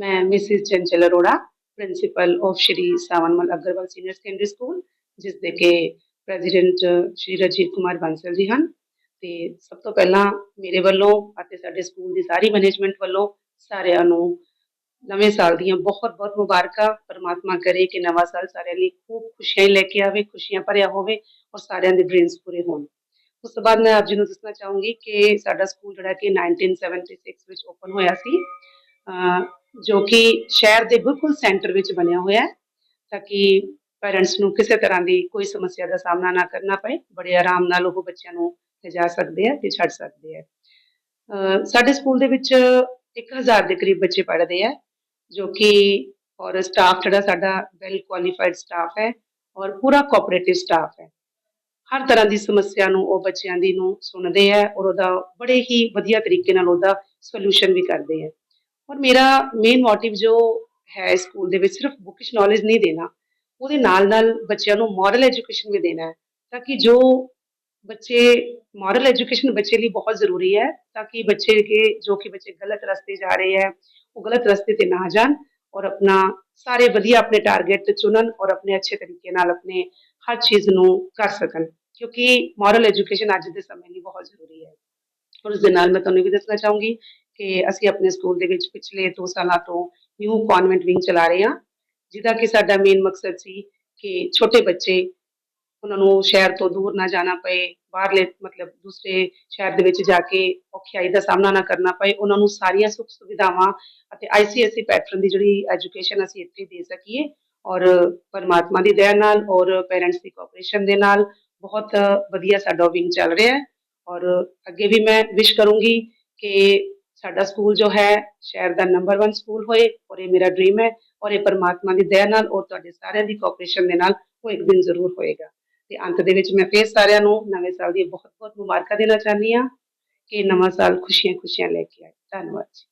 ਮੈਂ Mrs Chanchal Arora, principal of Shri Sawanmal Agarwal senior secondary school, ਜਿਸ ਦੇ ਕੇ ਪ੍ਰੈਜ਼ੀਡੈਂਟ ਸ਼੍ਰੀ ਰਜੀਤ ਕੁਮਾਰ ਬਾਂਸਲ ਜੀ ਹਨ। ਤੇ ਸਭ ਤੋਂ ਪਹਿਲਾਂ ਮੇਰੇ ਵੱਲੋਂ ਅਤੇ ਸਾਡੇ ਸਕੂਲ ਦੀ ਸਾਰੀ ਮੈਨੇਜਮੈਂਟ ਵੱਲੋਂ ਸਾਰਿਆਂ ਨੂੰ ਨਵੇਂ ਸਾਲ ਦੀਆਂ ਬਹੁਤ ਬਹੁਤ ਮੁਬਾਰਕਾਂ। ਪਰਮਾਤਮਾ ਕਰੇ ਕਿ ਨਵਾਂ ਸਾਲ ਸਾਰਿਆਂ ਲਈ ਖੂਬ ਖੁਸ਼ੀਆਂ ਹੀ ਲੈ ਕੇ ਆਵੇ, ਖੁਸ਼ੀਆਂ ਭਰਿਆ ਹੋਵੇ ਔਰ ਸਾਰਿਆਂ ਦੇ ਡ੍ਰੀਮਸ ਪੂਰੇ ਹੋਣ। ਉਸ ਤੋਂ ਬਾਅਦ ਮੈਂ ਆਪ ਜੀ ਨੂੰ ਦੱਸਣਾ ਚਾਹੂੰਗੀ ਕਿ ਸਾਡਾ ਸਕੂਲ ਜਿਹੜਾ ਕਿ 1976 ਵਿੱਚ ਓਪਨ ਹੋਇਆ ਸੀ। ਜੋ ਕਿ ਸ਼ਹਿਰ ਦੇ ਬਿਲਕੁਲ ਸੈਂਟਰ ਵਿੱਚ ਬਣਿਆ ਹੋਇਆ ਹੈ, ਤਾਂ ਕਿ ਪੈਰੈਂਟਸ ਨੂੰ ਕਿਸੇ ਤਰ੍ਹਾਂ ਦੀ ਕੋਈ ਸਮੱਸਿਆ ਦਾ ਸਾਹਮਣਾ ਨਾ ਕਰਨਾ ਪਏ, ਬੜੇ ਆਰਾਮ ਨਾਲ ਉਹ ਬੱਚਿਆਂ ਨੂੰ ਲਿਜਾ ਸਕਦੇ ਆ ਤੇ ਛੱਡ ਸਕਦੇ ਆ ਸਾਡੇ ਸਕੂਲ ਦੇ ਵਿੱਚ 1000 ਦੇ ਕਰੀਬ ਬੱਚੇ ਪੜ੍ਹਦੇ ਆ ਜੋ ਕਿ ਔਰ ਸਟਾਫ ਜਿਹੜਾ ਸਾਡਾ ਵੈਲ ਕੁਆਲੀਫਾਈਡ ਸਟਾਫ ਹੈ ਔਰ ਪੂਰਾ ਕੋਆਪਰੇਟਿਵ ਸਟਾਫ ਹੈ। ਹਰ ਤਰ੍ਹਾਂ ਦੀ ਸਮੱਸਿਆ ਨੂੰ ਉਹ ਬੱਚਿਆਂ ਦੀ ਨੂੰ ਸੁਣਦੇ ਆ ਔਰ ਉਹਦਾ ਬੜੇ ਹੀ ਵਧੀਆ ਤਰੀਕੇ ਨਾਲ ਉਹਦਾ ਸੋਲੂਸ਼ਨ ਵੀ ਕਰਦੇ ਆ ਔਰ ਮੇਰਾ ਮੇਨ ਮੋਟਿਵ ਜੋ ਹੈ ਸਕੂਲ ਦੇ ਵਿੱਚ ਸਿਰਫ ਬੁਕਿਸ਼ ਨੌਲੇਜ ਨਹੀਂ ਦੇਣਾ, ਉਹਦੇ ਨਾਲ ਨਾਲ ਬੱਚਿਆਂ ਨੂੰ ਮੋਰਲ ਐਜੂਕੇਸ਼ਨ ਵੀ ਦੇਣਾ ਹੈ, ਤਾਂ ਕਿ ਜੋ ਬੱਚੇ ਮੋਰਲ ਐਜੂਕੇਸ਼ਨ ਬੱਚੇ ਲਈ ਬਹੁਤ ਜ਼ਰੂਰੀ ਹੈ, ਤਾਂ ਕਿ ਬੱਚੇ ਕੇ ਜੋ ਕਿ ਬੱਚੇ ਗਲਤ ਰਸਤੇ ਜਾ ਰਹੇ ਹੈ, ਉਹ ਗਲਤ ਰਸਤੇ ਤੇ ਨਾ ਜਾਣ ਔਰ ਆਪਣਾ ਸਾਰੇ ਵਧੀਆ ਆਪਣੇ ਟਾਰਗੇਟ ਚੁਣਨ ਔਰ ਆਪਣੇ ਅੱਛੇ ਤਰੀਕੇ ਨਾਲ ਆਪਣੇ ਹਰ ਚੀਜ਼ ਨੂੰ ਕਰ ਸਕਣ, ਕਿਉਂਕਿ ਮੋਰਲ ਐਜੂਕੇਸ਼ਨ ਅੱਜ ਦੇ ਸਮੇਂ ਲਈ ਬਹੁਤ ਜ਼ਰੂਰੀ ਹੈ। ਔਰ ਉਸ ਦੇ ਨਾਲ ਮੈਂ ਤੁਹਾਨੂੰ ਇਹ ਵੀ ਦੱਸਣਾ ਚਾਹੂੰਗੀ ਕਿ ਅਸੀਂ ਆਪਣੇ ਸਕੂਲ ਦੇ ਵਿੱਚ ਪਿਛਲੇ 2 ਸਾਲਾਂ ਤੋਂ ਨਿਊ ਕਨਵੈਂਟ ਵਿੰਗ ਚਲਾ ਰਹੇ ਹਾਂ, ਜਿਹਦਾ ਕਿ ਸਾਡਾ ਮੇਨ ਮਕਸਦ ਸੀ ਕਿ ਛੋਟੇ ਬੱਚੇ ਉਹਨਾਂ ਨੂੰ ਸ਼ਹਿਰ ਤੋਂ ਦੂਰ ਨਾ ਜਾਣਾ ਪਏ, ਬਾਹਰਲੇ ਮਤਲਬ ਦੂਸਰੇ ਸ਼ਹਿਰ ਦੇ ਵਿੱਚ ਜਾ ਕੇ ਔਖਿਆਈ ਦਾ ਸਾਹਮਣਾ ਨਾ ਕਰਨਾ ਪਏ, ਉਹਨਾਂ ਨੂੰ ਸਾਰੀਆਂ ਸੁੱਖ ਸੁਵਿਧਾਵਾਂ ਅਤੇ ਆਈਸੀਐਸਈ ਪੈਟਰਨ ਦੀ ਜਿਹੜੀ ਐਜੂਕੇਸ਼ਨ ਅਸੀਂ ਇੱਥੇ ਦੇ ਸਕੀਏ ਔਰ ਪਰਮਾਤਮਾ ਦੀ ਦਇਆ ਨਾਲ ਔਰ ਪੇਰੈਂਟਸ ਦੀ ਕੋਆਪਰੇਸ਼ਨ ਦੇ ਨਾਲ ਬਹੁਤ ਵਧੀਆ ਸਾਡਾ ਵਿੰਗ ਚੱਲ ਰਿਹਾ ਹੈ ਔਰ ਅੱਗੇ ਵੀ ਮੈਂ ਵਿਸ਼ ਕਰੂੰਗੀ ਕਿ ਸਾਡਾ ਸਕੂਲ ਜੋ ਹੈ, ਸ਼ਹਿਰ ਦਾ ਨੰਬਰ 1 ਸਕੂਲ ਹੋਏ ਔਰ ਇਹ ਮੇਰਾ ਡ੍ਰੀਮ ਹੈ ਔਰ ਇਹ ਪਰਮਾਤਮਾ ਦੀ ਦਇਆ ਨਾਲ ਔਰ ਤੁਹਾਡੇ ਸਾਰਿਆਂ ਦੀ ਕੋਆਪਰੇਸ਼ਨ ਦੇ ਨਾਲ ਉਹ ਇੱਕ ਦਿਨ ਜ਼ਰੂਰ ਹੋਏਗਾ। ਤੇ ਅੰਤ ਦੇ ਵਿੱਚ ਮੈਂ ਫੇਰ ਸਾਰਿਆਂ ਨੂੰ ਨਵੇਂ ਸਾਲ ਦੀ ਬਹੁਤ ਬਹੁਤ ਮੁਬਾਰਕਾਂ ਦੇਣਾ ਚਾਹੁੰਦੀ ਹਾਂ ਕਿ ਨਵਾਂ ਸਾਲ ਖੁਸ਼ੀਆਂ ਖੁਸ਼ੀਆਂ ਲੈ ਕੇ ਆਏ। ਧੰਨਵਾਦ ਜੀ।